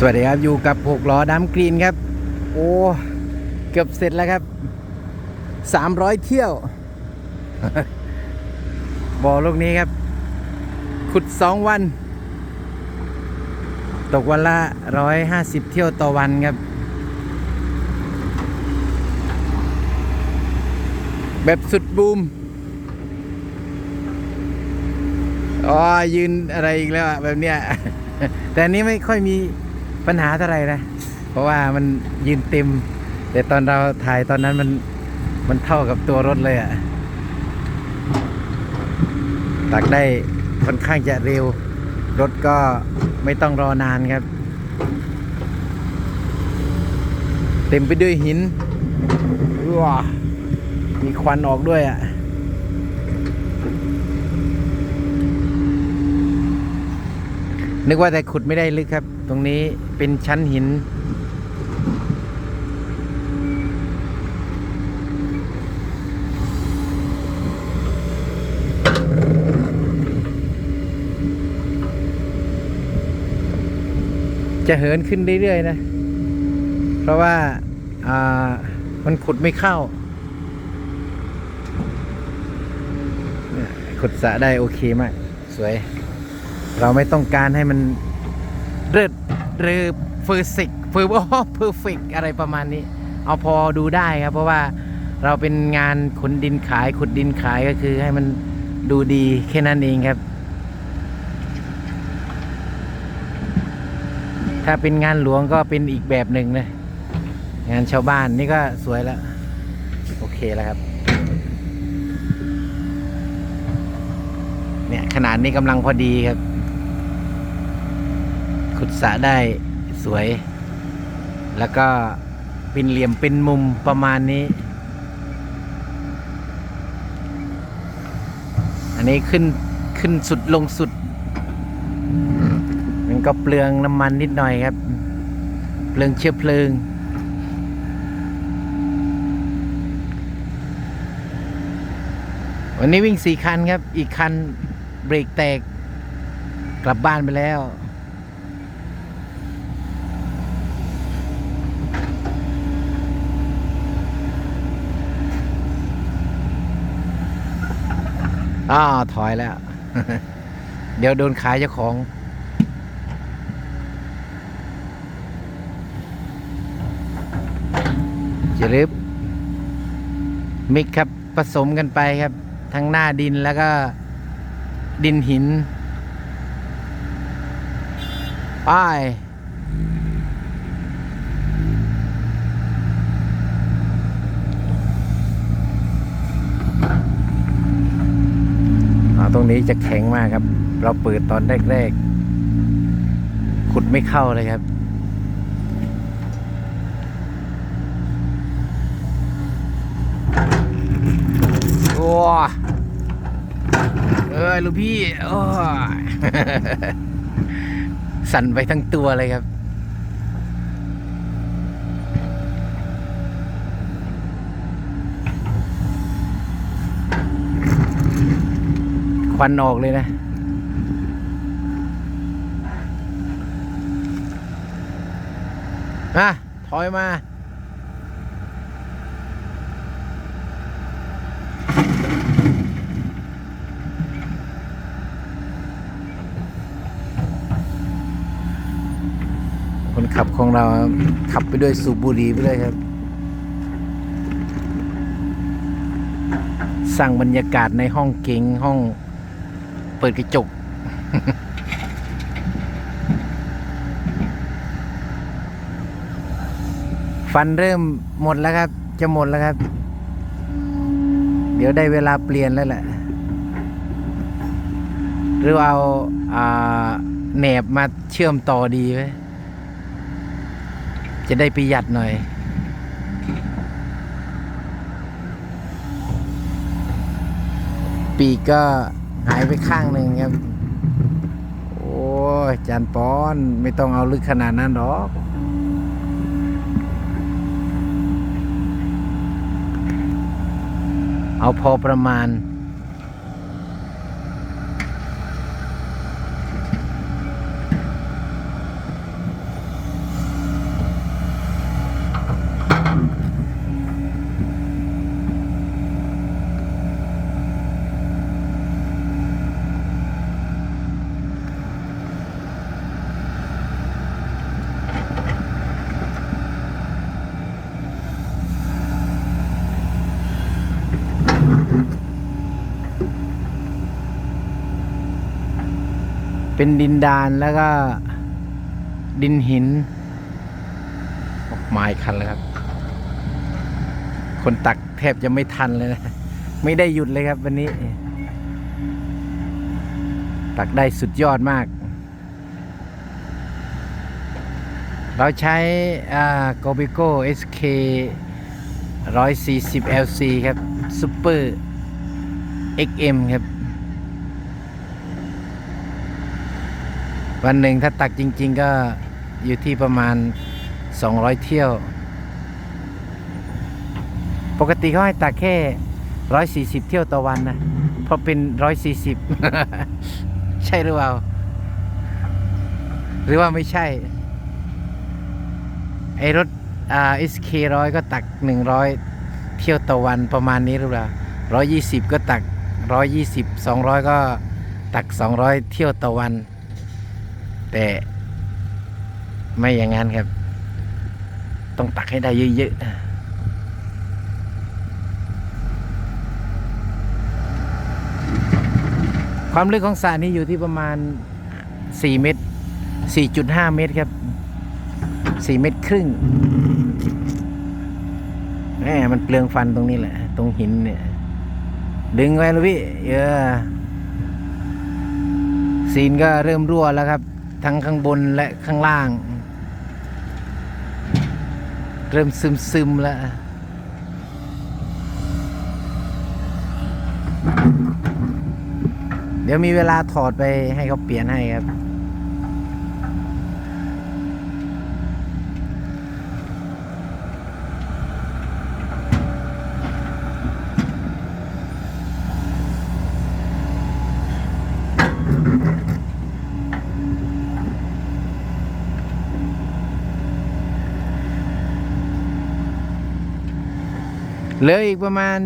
สวัสดีครับ อยู่กับหกล้อดำกรีนครับ โอ้ เกือบเสร็จแล้วครับ 300 เที่ยว บ่อลูกนี้ครับ ขุด 2 วัน ตกวันละ 150 เที่ยวต่อวันครับ แบบสุดบูมอ๋อยืนอะไรอีกแล้วอะแบบเนี้ยแต่นนี้ไม่ค่อยมี ปัญหาเท่าไหร่นะ เพราะว่ามันยืนเต็ม แต่ตอนเราถ่ายตอนนั้นมันมันเท่ากับตัวรถเลยอะ่ะตักได้ค่อนข้างจะเร็ว รถก็ไม่ต้องรอนานครับ เต็มไปด้วยหินว้ามีควันออกด้วยอะ นึกว่าแต่ขุดไม่ได้ลึกครับ ตรงนี้เป็นชั้นหิน จะเหินขึ้นเรื่อยๆนะ เพราะว่าามันขุดไม่เข้า ขุดสะได้โอเคมาก สวย เราไม่ต้องการให้มันเริดหรือเฟอร์สิกเฟอร์โอ้เพอร์เฟกอะไรประมาณนี้ เอาพอดูได้ครับ เพราะว่าเราเป็นงานขนดินขายขุดดินขายก็คือให้มันดูดีแค่นั้นเองครับ ถ้าเป็นงานหลวงก็เป็นอีกแบบหนึ่งนะงานชาวบ้านนี่ก็สวยแล้ว โอเคแล้วครับ เนี่ยขนาดนี้กำลังพอดีครับ ขุดสระได้สวย แล้วก็เป็นเหลี่ยมเป็นมุมประมาณนี้ อันนี้ขึ้นขึ้นสุดลงสุด มันก็เปลืองน้ำมันนิดหน่อยครับ เปลืองเชื้อเพลิงวันนี้วิ่งสี่คันครับ อีกคันเบรกแตกกลับบ้านไปแล้ว อ้าวถอยแล้ว เดี๋ยวโดนขายเจ้าของจะริบมิกครับผสมกันไปครับ ทั้งหน้าดินแล้วก็ดินหินป้ายอ่าตรง นี้จะแข็งมากครับ เราเปิดตอนแรกๆ ขุดไม่เข้าเลยครับ โอ้เอ้ยลูกพี่ โอ้ สั่นไปทั้งตัวเลยครับ ควันออกเลยนะอะถอยมา คนขับของเราขับไปด้วยสูบบุหรี่ไปเลยครับสร้างบรรยากาศในห้องเก๋งห้อง เปิดกระจก ฟันเริ่มหมดแล้วครับ จะหมดแล้วครับ เดี๋ยวได้เวลาเปลี่ยนแล้วแหละ หรือเอาแหนบมาเชื่อมต่อดีไหมจะได้ประหยัดหน่อยปีก็ หายไปข้างหนึ่งครับ โอ้ยจานปอนไม่ต้องเอาลึกขนาดนั้นหรอกเอาพอประมาณ เป็นดินดานแล้วก็ดินหินออกไม้คันแล้วครับ คนตักแทบจะไม่ทันเลยนะ ไม่ได้หยุดเลยครับวันนี้ ตักได้สุดยอดมาก เราใช้โกบิโก้ SK 140 LC ครับ Super XM ครับ วันหนึ่งถ้าตักจริง ๆ ก็อยู่ที่ประมาณ 200 เที่ยว ปกติเขาให้ตักแค่ 140 เที่ยวต่อวันนะเพราะเป็น 140 ใช่หรือเปล่า หรือว่าไม่ใช่ ไอรถอ่า SK ร้อยก็ตัก 100 เที่ยวต่อวันประมาณนี้หรือเปล่า 120 ก็ตัก 120 200 ก็ตัก 200 เที่ยวต่อวัน แต่ไม่อย่างนั้นครับ ต้องตักให้ได้เยอะๆความลึกของสระนี้อยู่ที่ประมาณ 4 เมตร 4.5 เมตรครับ 4 เมตรครึ่งแหมมันเปลืองฟันตรงนี้แหละ ตรงหินเนี่ย ดึงไว้เลยพี่ เออซีนก็เริ่มรั่วแล้วครับ ทั้งข้างบนและข้างล่าง เริ่มซึมซึมแล้วเดี๋ยวมีเวลาถอดไปให้เขาเปลี่ยนให้ครับ เหลืออีกประมาณ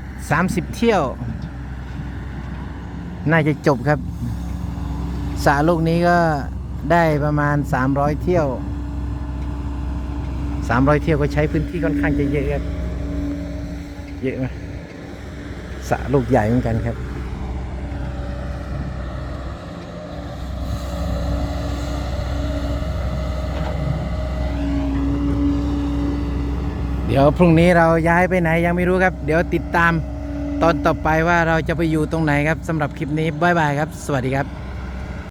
30 เที่ยว น่าจะจบครับสระลูกนี้ก็ได้ประมาณ 300 เที่ยว 300 เที่ยวก็ใช้พื้นที่ค่อนข้างจะเยอะครับ เยอะไหมสระลูกใหญ่เหมือนกันครับ ดี๋ยวพรุ่งนี้เราย้ายไปไหนยังไม่รู้ครับ เดี๋ยวติดตามตอนต่อไปว่าเราจะไปอยู่ตรงไหนครับสำหรับคลิปนี้บ๊ายบายครับ สวัสดีครับ